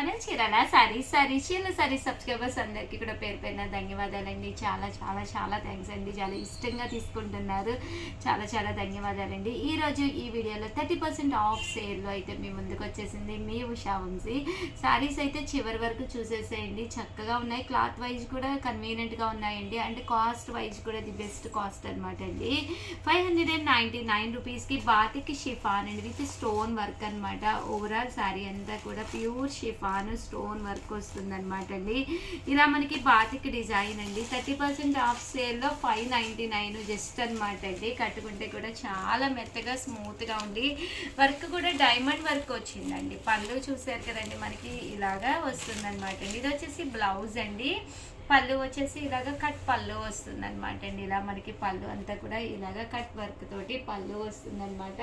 Channel Chirala sorry sorry. చీరల sorry. Subscribers అందరికీ కూడా పేరు పైన ధన్యవాదాలండి. చాలా చాలా చాలా థ్యాంక్స్ అండి. చాలా ఇష్టంగా తీసుకుంటున్నారు. చాలా చాలా ధన్యవాదాలండి. ఈ రోజు ఈ వీడియోలో థర్టీ పర్సెంట్ ఆఫ్ సేల్లో అయితే మీ ముందుకు వచ్చేసింది మీ ఉషా వంశీ. సారీస్ అయితే చివరి వరకు చూసేసేయండి. చక్కగా ఉన్నాయి. క్లాత్ వైజ్ కూడా కన్వీనియంట్గా ఉన్నాయండి. అండ్ కాస్ట్ వైజ్ కూడా ది బెస్ట్ కాస్ట్ అనమాట అండి. Five hundred and ninety nine రూపీస్కి బాతికి షిఫాన్ అండి విత్ స్టోన్ వర్క్ అనమాట ఓవరాల్ శారీ అంతా కూడా ప్యూర్ షిఫాన్ స్టోన్ వర్క్ వస్తుంది అనమాట అండి. ఇలా మనకి బాతిక్ డిజైన్ అండి. థర్టీ పర్సెంట్ ఆఫ్ సేల్లో ఫైవ్ నైంటీ నైన్ జస్ట్ అనమాట అండి. కట్టుకుంటే కూడా చాలా మెత్తగా స్మూత్గా ఉండి వర్క్ కూడా డైమండ్ వర్క్ వచ్చిందండి. పళ్ళు చూసారు కదండి మనకి ఇలాగా వస్తుంది అనమాట అండి. ఇది వచ్చేసి బ్లౌజ్ అండి. పళ్ళు వచ్చేసి ఇలాగ కట్ పళ్ళు వస్తుంది అనమాట అండి. ఇలా మనకి పళ్ళు అంతా కూడా ఇలాగ కట్ వర్క్ తోటి పళ్ళు వస్తుంది అనమాట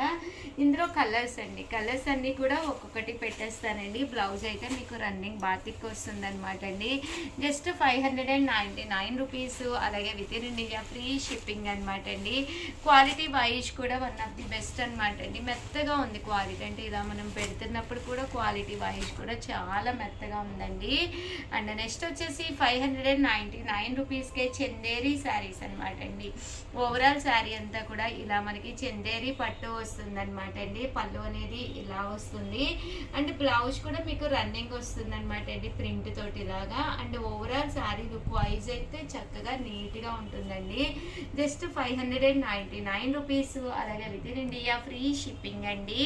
ఇందులో కలర్స్ అండి. కలర్స్ అన్నీ కూడా ఒక్కొక్కటి పెట్టేస్తానండి. బ్లౌజ్ అయితే మీకు రన్నింగ్ బాతిక్ వస్తుంది అనమాట అండి. Just five hundred and ninety nine rupees అలాగే with in India free shipping అనమాట అండి. క్వాలిటీ వైజ్ కూడా వన్ ఆఫ్ ది బెస్ట్ అనమాట అండి. మెత్తగా ఉంది క్వాలిటీ అంటే ఇలా మనం పెడుతున్నప్పుడు కూడా క్వాలిటీ వైజ్ కూడా చాలా మెత్తగా ఉందండి. అండ్ నెక్స్ట్ వచ్చేసి five hundred hundred ninety nine రూపీస్కే చందేరి శారీస్ అనమాట అండి. ఓవరాల్ శారీ అంతా కూడా ఇలా మనకి చందేరి పట్టు వస్తుంది అనమాట అండి. పళ్ళు అనేది ఇలా వస్తుంది. అండ్ బ్లౌజ్ కూడా మీకు రన్నింగ్ వస్తుంది అనమాట అండి ప్రింట్ తోటి ఇలాగా. And overall saree look wise అయితే చక్కగా నీట్గా ఉంటుందండి. Just five hundred and ninety nine rupees. అలాగే with in India free shipping అండి.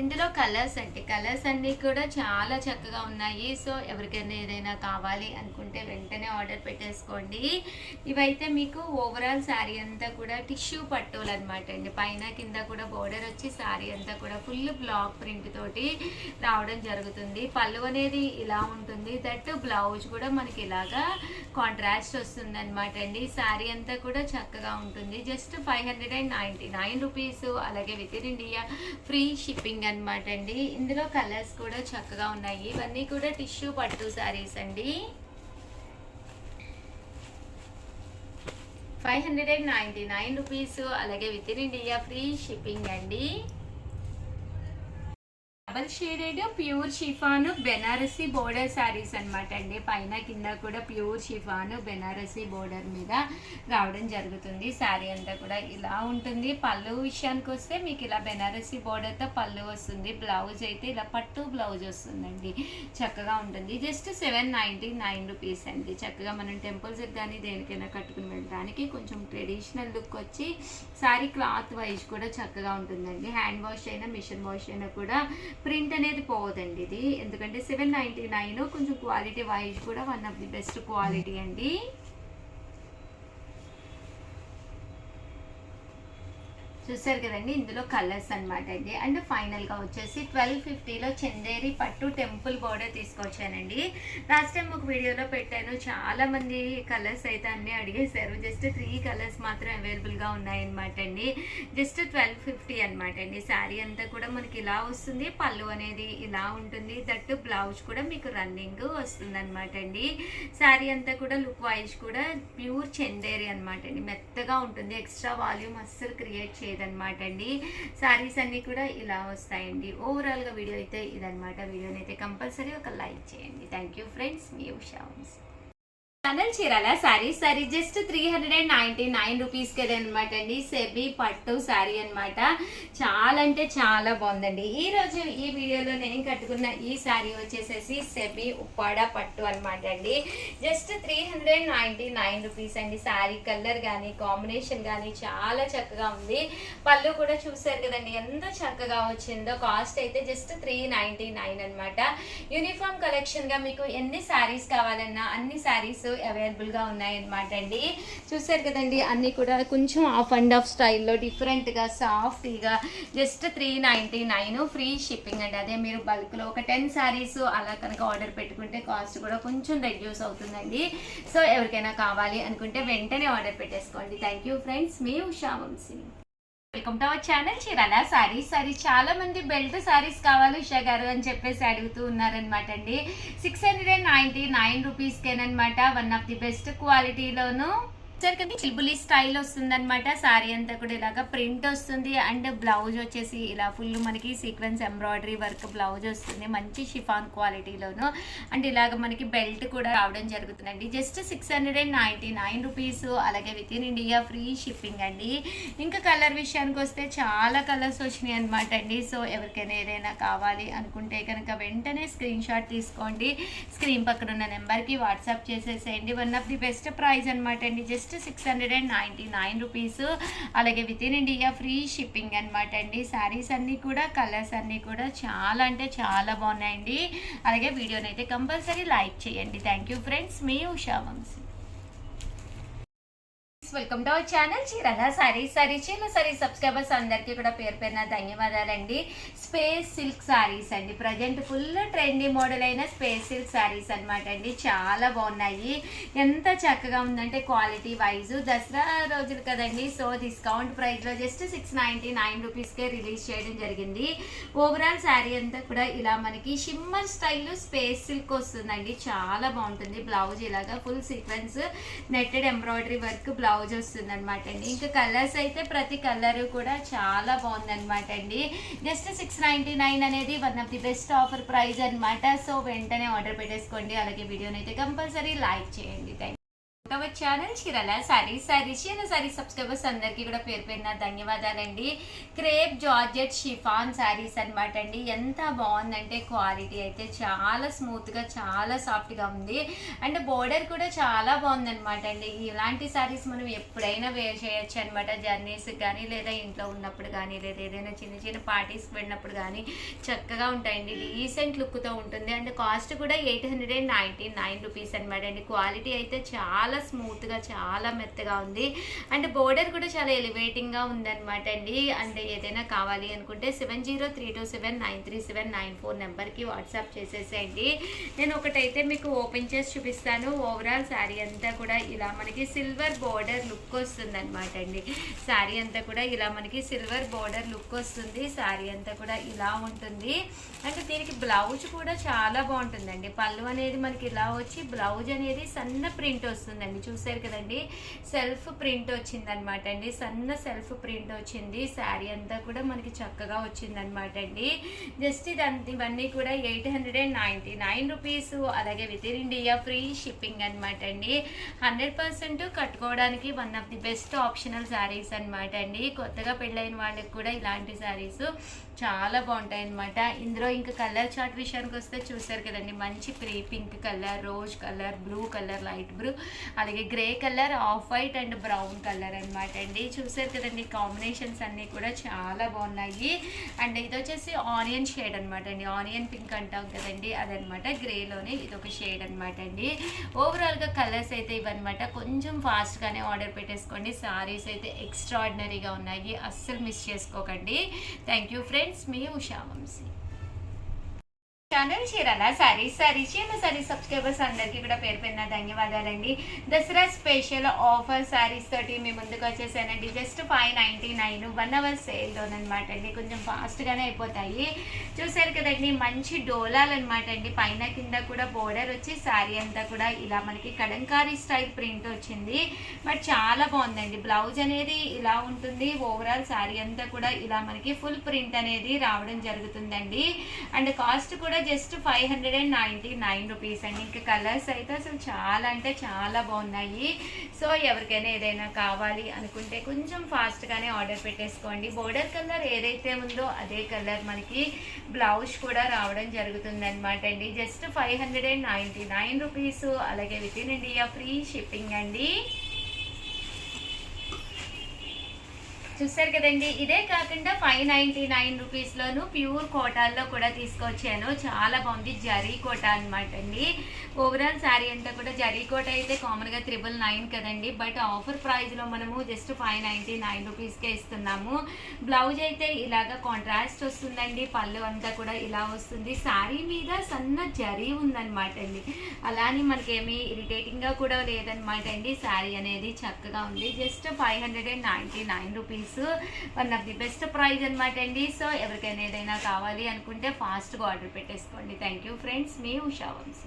ఇందులో కలర్స్ అండి. కలర్స్ అన్నీ కూడా చాలా చక్కగా ఉన్నాయి. సో ఎవరికైనా ఏదైనా కావాలి అనుకుంటే వెంటనే ఆర్డర్ పెట్టేసుకోండి. ఇవైతే మీకు ఓవరాల్ శారీ అంతా కూడా టిష్యూ పట్టులు అనమాట అండి. పైన కింద కూడా బోర్డర్ వచ్చి శారీ అంతా కూడా ఫుల్ బ్లాక్ ప్రింట్ తోటి రావడం జరుగుతుంది. పళ్ళు అనేది ఇలా ఉంటుంది. దట్ బ్లౌజ్ కూడా మనకి ఇలాగా కాంట్రాస్ట్ వస్తుంది అనమాట అండి. శారీ అంతా కూడా చక్కగా ఉంటుంది. Just five hundred and ninety nine rupees. అలాగే with in India free shipping అనమాట అండి. ఇందులో కలర్స్ కూడా చక్కగా ఉన్నాయి. ఇవన్నీ కూడా టిష్యూ పట్టు శారీస్ అండి. Five hundred and ninety nine rupees. అలాగే with in India free shipping అండి. Double shaded pure chiffon Banarasi border sarees అనమాట అండి. పైన కింద కూడా ప్యూర్ షిఫాన్ బెనారసీ బోర్డర్ మీద రావడం జరుగుతుంది. శారీ అంతా కూడా ఇలా ఉంటుంది. పళ్ళు విషయానికి వస్తే మీకు ఇలా బెనారసీ బోర్డర్తో పళ్ళు వస్తుంది. బ్లౌజ్ అయితే ఇలా పట్టు బ్లౌజ్ వస్తుందండి. చక్కగా ఉంటుంది. Just seven ninety nine rupees అండి. చక్కగా మనం టెంపుల్స్ కానీ దేనికైనా కట్టుకుని వెళ్ళడానికి కొంచెం ట్రెడిషనల్ లుక్ వచ్చి శారీ క్లాత్ వైజ్ కూడా చక్కగా ఉంటుందండి. హ్యాండ్ వాష్ అయినా మిషన్ వాష్ అయినా కూడా ప్రింట్ అనేది పోవదండి ఇది. ఎందుకంటే సెవెన్ నైంటీ నైన్ కొంచెం క్వాలిటీ వైజ్ కూడా one of the best quality అండి. చూసారు కదండి ఇందులో కలర్స్ అనమాట అండి. అండ్ ఫైనల్గా వచ్చేసి ట్వెల్వ్ ఫిఫ్టీలో చందేరి పట్టు టెంపుల్ బోర్డర్ తీసుకొచ్చానండి. లాస్ట్ టైం ఒక వీడియోలో పెట్టాను. చాలా మంది కలర్స్ అయితే అన్నీ అడిగేశారు. జస్ట్ త్రీ కలర్స్ మాత్రం అవైలబుల్గా ఉన్నాయన్నమాట అండి. జస్ట్ ట్వెల్వ్ ఫిఫ్టీ అనమాట అండి. శారీ అంతా కూడా మనకి ఇలా వస్తుంది. పళ్ళు అనేది ఇలా ఉంటుంది. దట్టు బ్లౌజ్ కూడా మీకు రన్నింగ్ వస్తుందన్నమాట అండి. శారీ అంతా కూడా లుక్ వైజ్ కూడా ప్యూర్ చందేరి అనమాట అండి. మెత్తగా ఉంటుంది. ఎక్స్ట్రా వాల్యూమ్ అస్సలు క్రియేట్ చేయదన్నమాట అండి. శారీస్ అన్నీ కూడా ఇలా వస్తాయండి. ఓవరాల్గా వీడియో అయితే ఇదనమాట వీడియోని అయితే కంపల్సరీ ఒక లైక్ చేయండి. థ్యాంక్ యూ ఫ్రెండ్స్ మీ Usha Kanal Chirala saree saree just three hundred and ninety nine rupees కదా అనమాట అండి. సెబీ పట్టు శారీ అనమాట చాలా అంటే చాలా బాగుందండి. ఈ రోజు ఈ వీడియోలో నేను కట్టుకున్న ఈ శారీ వచ్చేసేసి సెబీ ఉప్పాడ పట్టు అనమాట అండి. Just three hundred and ninety nine rupees అండి. శారీ కలర్ కానీ కాంబినేషన్ కానీ చాలా చక్కగా ఉంది. పళ్ళు కూడా చూసారు కదండి ఎంత చక్కగా వచ్చిందో. కాస్ట్ అయితే జస్ట్ త్రీ నైన్టీ నైన్ అనమాట యూనిఫామ్ కలెక్షన్గా మీకు ఎన్ని శారీస్ కావాలన్నా అన్ని శారీస్ అవైలబుల్గా ఉన్నాయన్నమాట అండి. చూసారు కదండి అన్నీ కూడా కొంచెం ఆఫ్ అండ్ ఆఫ్ స్టైల్లో డిఫరెంట్గా సాఫ్ట్గా just three ninety nine free shipping అండి. అదే మీరు బల్క్లో ఒక టెన్ శారీస్ అలా కనుక ఆర్డర్ పెట్టుకుంటే కాస్ట్ కూడా కొంచెం రెడ్యూస్ అవుతుందండి. సో ఎవరికైనా కావాలి అనుకుంటే వెంటనే ఆర్డర్ పెట్టేసుకోండి. Thank you friends me Usha Vamshi. Welcome to our channel Chirala sarees sorry చాలా మంది బెల్ట్ సారీస్ కావాలి ఉషా గారు అని చెప్పేసి అడుగుతూ ఉన్నారనమాట అండి. Six hundred and ninety nine రూపీస్కేనమాట one of the best క్వాలిటీలోను సరికండి చిల్బులి స్టైల్ వస్తుంది అనమాట సారీ అంతా కూడా ఇలాగా ప్రింట్ వస్తుంది అండ్ బ్లౌజ్ వచ్చేసి ఇలా ఫుల్ మనకి సీక్వెన్స్ ఎంబ్రాయిడరీ వర్క్ బ్లౌజ్ వస్తుంది మంచి షిఫాన్ క్వాలిటీలోను. అండ్ ఇలాగ మనకి బెల్ట్ కూడా రావడం జరుగుతుందండి. Just six hundred and ninety nine rupees అలాగే with in India free shipping అండి. ఇంకా కలర్ విషయానికి వస్తే చాలా కలర్స్ వచ్చినాయి అనమాట అండి. సో ఎవరికైనా ఏదైనా కావాలి అనుకుంటే కనుక వెంటనే స్క్రీన్ షాట్ తీసుకోండి. స్క్రీన్ పక్కన ఉన్న నెంబర్కి వాట్సాప్ చేసేసేయండి. One of the best price అనమాట అండి. Just six hundred and ninety nine rupees. అలాగే with in India free shipping అనమాట అండి. శారీస్ అన్నీ కూడా కలర్స్ అన్నీ కూడా చాలా అంటే చాలా బాగున్నాయండి. అలాగే వీడియోని అయితే కంపల్సరీ లైక్ చేయండి. Thank you friends. Me Usha Vamshi. Welcome to our channel Chirala sari sari Chirala sari subscribers అందరికీ కూడా పేరు పేరున ధన్యవాదాలండి. స్పేస్ సిల్క్ సారీస్ అండి. ప్రజెంట్ ఫుల్ ట్రెండీ మోడల్ అయిన స్పేస్ సిల్క్ సారీస్ అనమాట అండి. చాలా బాగున్నాయి. ఎంత చక్కగా ఉందంటే క్వాలిటీ వైజ్ దసరా రోజులు కదండి. సో డిస్కౌంట్ ప్రైస్లో జస్ట్ సిక్స్ నైంటీ నైన్ రూపీస్కే రిలీజ్ చేయడం జరిగింది. ఓవరాల్ శారీ అంతా కూడా ఇలా మనకి షిమ్మర్ స్టైల్లో స్పేస్ సిల్క్ వస్తుందండి. చాలా బాగుంటుంది. బ్లౌజ్ ఇలాగా full sequence netted embroidery work blouse వస్తుంది అనమాట అండి. ఇంకా కలర్స్ అయితే ప్రతి కలర్ కూడా చాలా బాగుంది అనమాట అండి. జస్ట్ సిక్స్ నైంటీ నైన్ అనేది one of the best offer price అనమాట సో వెంటనే ఆర్డర్ పెట్టేసుకోండి. అలాగే వీడియోని అయితే కంపల్సరీ లైక్ చేయండి thank our channel Chirala sari sari చీర సారీ సబ్స్క్రైబర్స్ అందరికీ కూడా పేరు పేరున ధన్యవాదాలండి. క్రేప్ జార్జెట్ షిఫాన్ శారీస్ అనమాట అండి. ఎంత బాగుందంటే క్వాలిటీ అయితే చాలా స్మూత్గా చాలా సాఫ్ట్గా ఉంది. అండ్ బోర్డర్ కూడా చాలా బాగుందనమాట అండి. ఇలాంటి శారీస్ మనం ఎప్పుడైనా వేర్ చేయొచ్చు అనమాట జర్నీస్ కానీ లేదా ఇంట్లో ఉన్నప్పుడు కానీ లేదా ఏదైనా చిన్న చిన్న పార్టీస్కి వెళ్ళినప్పుడు కానీ చక్కగా ఉంటాయండి. డీసెంట్ లుక్తో ఉంటుంది. అండ్ కాస్ట్ కూడా eight hundred and ninety nine rupees అనమాట అండి. క్వాలిటీ అయితే చాలా స్మూత్గా చాలా మెత్తగా ఉంది. అండ్ బోర్డర్ కూడా చాలా ఎలివేటింగ్గా ఉందన్నమాట అండి. అంటే ఏదైనా కావాలి అనుకుంటే seven zero three two seven nine three seven nine four నెంబర్కి వాట్సాప్ చేసేసేయండి. నేను ఒకటైతే మీకు ఓపెన్ చేసి చూపిస్తాను. ఓవరాల్ శారీ అంతా కూడా ఇలా మనకి సిల్వర్ బోర్డర్ లుక్ వస్తుంది అనమాట అండి. శారీ అంతా కూడా ఇలా మనకి సిల్వర్ బోర్డర్ లుక్ వస్తుంది. శారీ అంతా కూడా ఇలా ఉంటుంది. అంటే దీనికి బ్లౌజ్ కూడా చాలా బాగుంటుందండి. పళ్ళు అనేది మనకి ఇలా వచ్చి బ్లౌజ్ అనేది సన్న ప్రింట్ వస్తుందండి. చూసారు కదండి. సెల్ఫ్ ప్రింట్ వచ్చిందనమాట అండి. సన్న సెల్ఫ్ ప్రింట్ వచ్చింది. శారీ అంతా కూడా మనకి చక్కగా వచ్చిందనమాట అండి. జస్ట్ ఇదంతా ఇవన్నీ కూడా eight hundred and ninety nine rupees. అలాగే with in India free shipping అనమాట అండి. హండ్రెడ్ పర్సెంట్ కట్టుకోవడానికి one of the best optional saris అనమాట అండి. కొత్తగా పెళ్ళైన వాళ్ళకి కూడా ఇలాంటి శారీస్ చాలా బాగుంటాయి అనమాట ఇందులో ఇంకా కలర్ చార్ట్ విషయానికి వస్తే చూసారు కదండి. మంచి pre pink colour rose colour blue colour light blue అలాగే grey colour off white and brown colour అనమాట అండి. చూసారు కదండి కాంబినేషన్స్ అన్నీ కూడా చాలా బాగున్నాయి. అండ్ ఇది వచ్చేసి ఆనియన్ షేడ్ అనమాట అండి. ఆనియన్ పింక్ అంటాం కదండి అదనమాట గ్రేలోనే ఇది ఒక షేడ్ అనమాట అండి. ఓవరాల్గా కలర్స్ అయితే ఇవన్నమాట. కొంచెం ఫాస్ట్గానే ఆర్డర్ పెట్టేసుకోండి. సారీస్ అయితే ఎక్స్ట్రాడినరీగా ఉన్నాయి. అస్సలు మిస్ చేసుకోకండి. థ్యాంక్ యూ ఫ్రెండ్స్ మీ Usha Vamshi. Channel Chirala? Sorry sorry. చీర సారీ సబ్స్క్రైబర్స్ అందరికీ కూడా పేరు పెరిగిన ధన్యవాదాలండి. దసరా స్పెషల్ ఆఫర్ సారీస్ తోటి మీ ముందుకు వచ్చేసానండి. Just five ninety nine one hour సేల్లోనమాట అండి. కొంచెం ఫాస్ట్గానే అయిపోతాయి. చూసారు కదండి మంచి డోలాలు అనమాట అండి పైన కింద కూడా బోర్డర్ వచ్చి సారీ అంతా కూడా ఇలా మనకి కడంకారీ స్టైల్ ప్రింట్ వచ్చింది. బట్ చాలా బాగుందండి. బ్లౌజ్ అనేది ఇలా ఉంటుంది. ఓవరాల్ సారీ అంతా కూడా ఇలా మనకి ఫుల్ ప్రింట్ అనేది రావడం జరుగుతుందండి. అండ్ కాస్ట్ కూడా just five hundred and ninety nine rupees అండి. ఇంకా కలర్స్ అయితే అసలు చాలా అంటే చాలా బాగున్నాయి. సో ఎవరికైనా ఏదైనా కావాలి అనుకుంటే కొంచెం ఫాస్ట్గానే ఆర్డర్ పెట్టేసుకోండి. బోర్డర్ కలర్ ఏదైతే ఉందో అదే కలర్ మనకి బ్లౌజ్ కూడా రావడం జరుగుతుంది అనమాట అండి. Just five hundred and ninety nine rupees. అలాగే with in India free shipping అండి. చూసారు కదండి. ఇదే కాకుండా ఫైవ్ నైంటీ నైన్ రూపీస్లోను ప్యూర్ కోటాల్లో కూడా తీసుకొచ్చాను. చాలా బాగుంది. జరీ కోట అనమాట అండి. ఓవరాల్ శారీ అంతా కూడా జరీ కోట అయితే కామన్గా త్రిబుల్ నైన్ కదండి. బట్ ఆఫర్ ప్రైస్లో మనము జస్ట్ ఫైవ్ నైంటీ నైన్ రూపీస్కే ఇస్తున్నాము. బ్లౌజ్ అయితే ఇలాగ కాంట్రాస్ట్ వస్తుందండి. పళ్ళు అంతా కూడా ఇలా వస్తుంది. శారీ మీద సన్న జరీ ఉందన్నమాట అండి. అలానే మనకేమి ఇరిటేటింగ్గా కూడా లేదనమాట అండి. శారీ అనేది చక్కగా ఉంది. Just five hundred and ninety nine rupees one of the best price అనమాట అండి సో ఎవరికైనా ఏదైనా కావాలి అనుకుంటే ఫాస్ట్గా ఆర్డర్ పెట్టేసుకోండి. థ్యాంక్ యూ ఫ్రెండ్స్ మీ ఉషా వంశీ